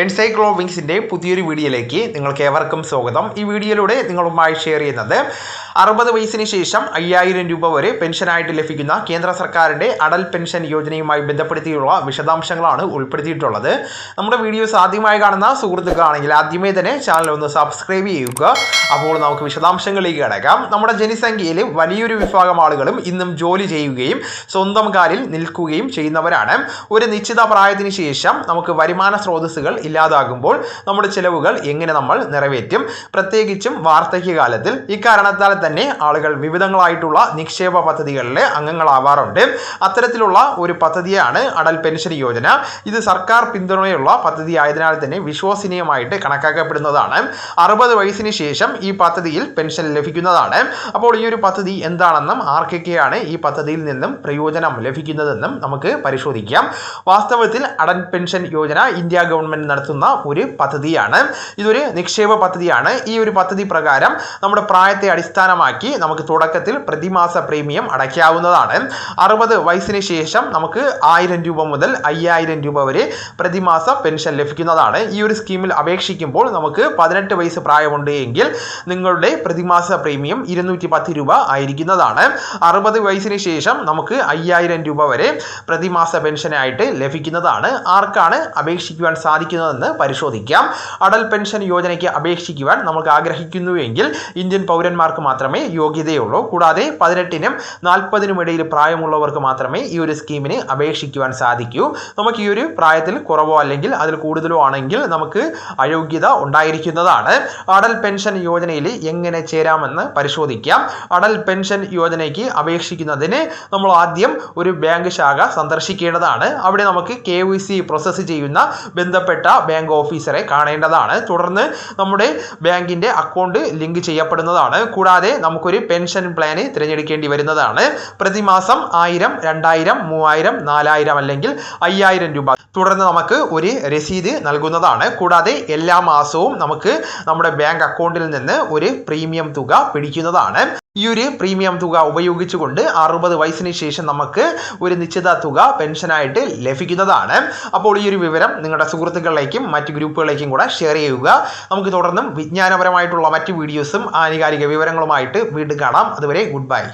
എൻസൈക്ലോവിങ്സിന്റെ പുതിയൊരു വീഡിയോയിലേക്ക് നിങ്ങൾക്ക് ഏവർക്കും സ്വാഗതം. ഈ വീഡിയോയിലൂടെ നിങ്ങളുമായി ഷെയർ ചെയ്യുന്നത് അറുപത് വയസ്സിന് ശേഷം അയ്യായിരം രൂപ വരെ പെൻഷനായിട്ട് ലഭിക്കുന്ന കേന്ദ്ര സർക്കാരിന്റെ അടൽ പെൻഷൻ യോജനയുമായി ബന്ധപ്പെടുത്തിയുള്ള വിശദാംശങ്ങളാണ് ഉൾപ്പെടുത്തിയിട്ടുള്ളത്. നമ്മുടെ വീഡിയോസ് ആദ്യമായി കാണുന്ന സുഹൃത്തുക്കളാണെങ്കിൽ ആദ്യമേ തന്നെ ചാനൽ ഒന്ന് സബ്സ്ക്രൈബ് ചെയ്യുക. അപ്പോൾ നമുക്ക് വിശദാംശങ്ങളിലേക്ക് കിടക്കാം. നമ്മുടെ ജനസംഖ്യയിൽ വലിയൊരു വിഭാഗം ആളുകളും ഇന്നും ജോലി ചെയ്യുകയും സ്വന്തം കാലിൽ നിൽക്കുകയും ചെയ്യുന്നവരാണ്. ഒരു നിശ്ചിത പ്രായത്തിന് ശേഷം നമുക്ക് വരുമാന സ്രോതസ്സുകൾ ഇല്ലാതാകുമ്പോൾ നമ്മുടെ ചിലവുകൾ എങ്ങനെ നമ്മൾ നിറവേറ്റും? പ്രത്യേകിച്ചും വാർദ്ധക്യകാലത്തിൽ ഇക്കാരണത്താൽ തന്നെ ആളുകൾ വിവിധങ്ങളായിട്ടുള്ള നിക്ഷേപ പദ്ധതികളിലെ അംഗങ്ങളാവാറുണ്ട്. അത്തരത്തിലുള്ള ഒരു പദ്ധതിയാണ് അടൽ പെൻഷൻ യോജന. ഇത് സർക്കാർ പിന്തുണയുള്ള പദ്ധതി ആയതിനാൽ തന്നെ വിശ്വസനീയമായിട്ട് കണക്കാക്കപ്പെടുന്നതാണ്. അറുപത് വയസ്സിന് ശേഷം ഈ പദ്ധതിയിൽ പെൻഷൻ ലഭിക്കുന്നതാണ്. അപ്പോൾ ഈ ഒരു പദ്ധതി എന്താണെന്നും ആർക്കൊക്കെയാണ് ഈ പദ്ധതിയിൽ നിന്നും പ്രയോജനം ലഭിക്കുന്നതെന്നും നമുക്ക് പരിശോധിക്കാം. വാസ്തവത്തിൽ Atal pension Yojana India government നടത്തുന്ന ഒരു പദ്ധതിയാണ്. ഇതൊരു നിക്ഷേപ പദ്ധതിയാണ്. ഈ ഒരു പദ്ധതി പ്രകാരം നമ്മുടെ പ്രായത്തെ അടിസ്ഥാനമാക്കി നമുക്ക് തുടക്കത്തിൽ പ്രതിമാസ പ്രീമിയം അടയ്ക്കാവുന്നതാണ്. അറുപത് വയസ്സിന് ശേഷം നമുക്ക് ആയിരം രൂപ മുതൽ അയ്യായിരം രൂപ വരെ പ്രതിമാസ പെൻഷൻ ലഭിക്കുന്നതാണ്. ഈ ഒരു സ്കീമിൽ അപേക്ഷിക്കുമ്പോൾ നമുക്ക് പതിനെട്ട് വയസ്സ് പ്രായമുണ്ട് എങ്കിൽ നിങ്ങളുടെ പ്രതിമാസ പ്രീമിയം ഇരുന്നൂറ്റി പത്ത് രൂപ ആയിരിക്കുന്നതാണ്. അറുപത് വയസ്സിന് ശേഷം നമുക്ക് അയ്യായിരം രൂപ വരെ പ്രതിമാസ പെൻഷനായിട്ട് ലഭിക്കുന്നതാണ്. ആർക്കാണ് അപേക്ഷിക്കുവാൻ സാധിക്കുന്നതെന്ന് പരിശോധിക്കാം. അടൽ പെൻഷൻ യോജനയ്ക്ക് അപേക്ഷിക്കുവാൻ നമുക്ക് ആഗ്രഹിക്കുന്നുവെങ്കിൽ ഇന്ത്യൻ പൗരന്മാർക്ക് മാത്രമേ യോഗ്യതയുള്ളൂ. കൂടാതെ പതിനെട്ടിനും നാൽപ്പതിനും ഇടയിൽ പ്രായമുള്ളവർക്ക് മാത്രമേ ഈ ഒരു സ്കീമിന് അപേക്ഷിക്കുവാൻ സാധിക്കൂ. നമുക്ക് ഈ ഒരു പ്രായത്തിൽ കുറവോ അല്ലെങ്കിൽ അതിൽ കൂടുതലോ ആണെങ്കിൽ നമുക്ക് അയോഗ്യത ഉണ്ടായിരിക്കുന്നതാണ്. അടൽ പെൻഷൻ യോജനയിൽ എങ്ങനെ ചേരാമെന്ന് പരിശോധിക്കാം. അടൽ പെൻഷൻ യോജനയ്ക്ക് അപേക്ഷിക്കുന്നതിന് നമ്മൾ ആദ്യം ഒരു ബാങ്ക് ശാഖ സന്ദർശിക്കേണ്ടതാണ്. അവിടെ നമുക്ക് കെ വൈ സി പ്രോസസ്സ് ചെയ്യുന്ന ബന്ധപ്പെട്ട ബാങ്ക് ഓഫീസറെ കാണേണ്ടതാണ്. തുടർന്ന് നമ്മുടെ ബാങ്കിന്റെ അക്കൗണ്ട് ലിങ്ക് ചെയ്യപ്പെടുന്നതാണ്. കൂടാതെ നമുക്കൊരു പെൻഷൻ പ്ലാന് തിരഞ്ഞെടുക്കേണ്ടി വരുന്നതാണ്. പ്രതിമാസം ആയിരം രണ്ടായിരം മൂവായിരം നാലായിരം അല്ലെങ്കിൽ അയ്യായിരം രൂപ. തുടർന്ന് നമുക്ക് ഒരു രസീത് നൽകുന്നതാണ്. കൂടാതെ എല്ലാ മാസവും നമുക്ക് നമ്മുടെ ബാങ്ക് അക്കൗണ്ടിൽ നിന്ന് ഒരു പ്രീമിയം തുക പിടിക്കുന്നതാണ്. ഈ ഒരു പ്രീമിയം തുക ഉപയോഗിച്ചുകൊണ്ട് അറുപത് വയസ്സിന് ശേഷം നമുക്ക് ഒരു നിശ്ചിത തുക പെൻഷനായിട്ട് ലഭിക്കുന്നതാണ്. അപ്പോൾ ഈ ഒരു വിവരം നിങ്ങളുടെ സുഹൃത്തുക്കളിലേക്കും മറ്റ് ഗ്രൂപ്പുകളിലേക്കും കൂടെ ഷെയർ ചെയ്യുക. നമുക്ക് തുടർന്നും വിജ്ഞാനപരമായിട്ടുള്ള മറ്റ് വീഡിയോസും ആനുകാലിക വിവരങ്ങളുമായിട്ട് വീണ്ടും കാണാം. അതുവരെ ഗുഡ് ബൈ.